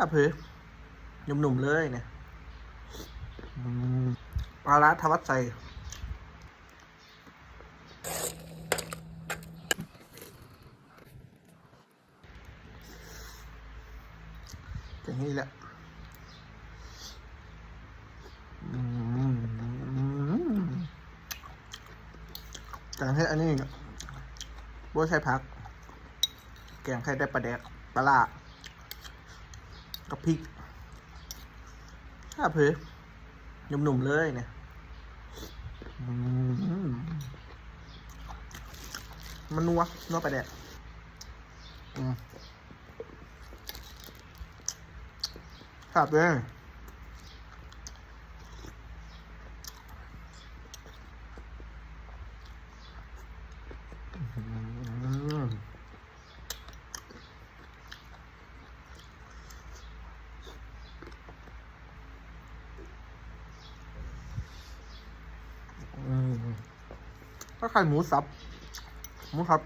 ข้าเพอหนุ่มๆเลยเนี่ยปลาร้าทวัดใจอย่างนี้แหละอืมแต่ให้อันนี้บัวใช้ผัก แกงไข่ได้ปลาแดกปลาล่า กับพริกข้าเพอหนุ่มๆเลยเนี่ยมันนัวนัวไปแดกอืมครับเลยอืม อืม ถ้าไข่หมูสับ หมูสับ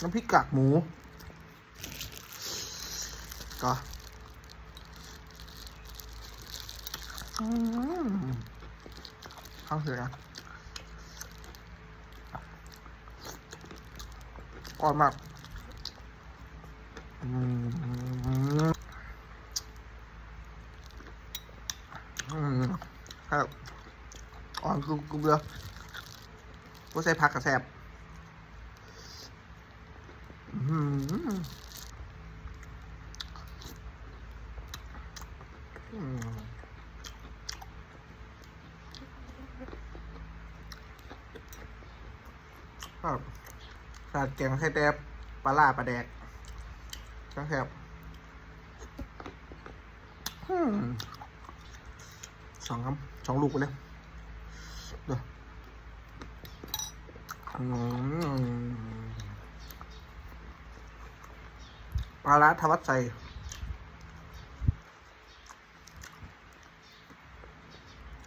น้ำพริกกากหมู ก็ข้าวเสือก่อนมาก อืมอืมครับ อ่อนกรุบกรุบเลยว่าใส่ผักกระแสบอืมอืมครับสาดแกงไข่แตบปลาล่าปลาแดกกระแสบอืมสองคำสองลูกไปเลย ปลาร้าทวัดใจ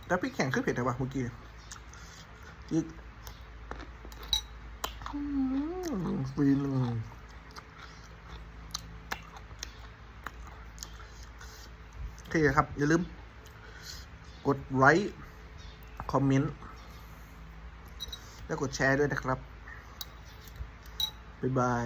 แล้วพี่แข่งขึ้นเผ็ดแต่ว่าเมื่อกี้อีกฟีนโอเคครับ อย่าลืม กดไลค์คอมเมนต์ แล้วกดแชร์ด้วยนะครับ บ๊ายบาย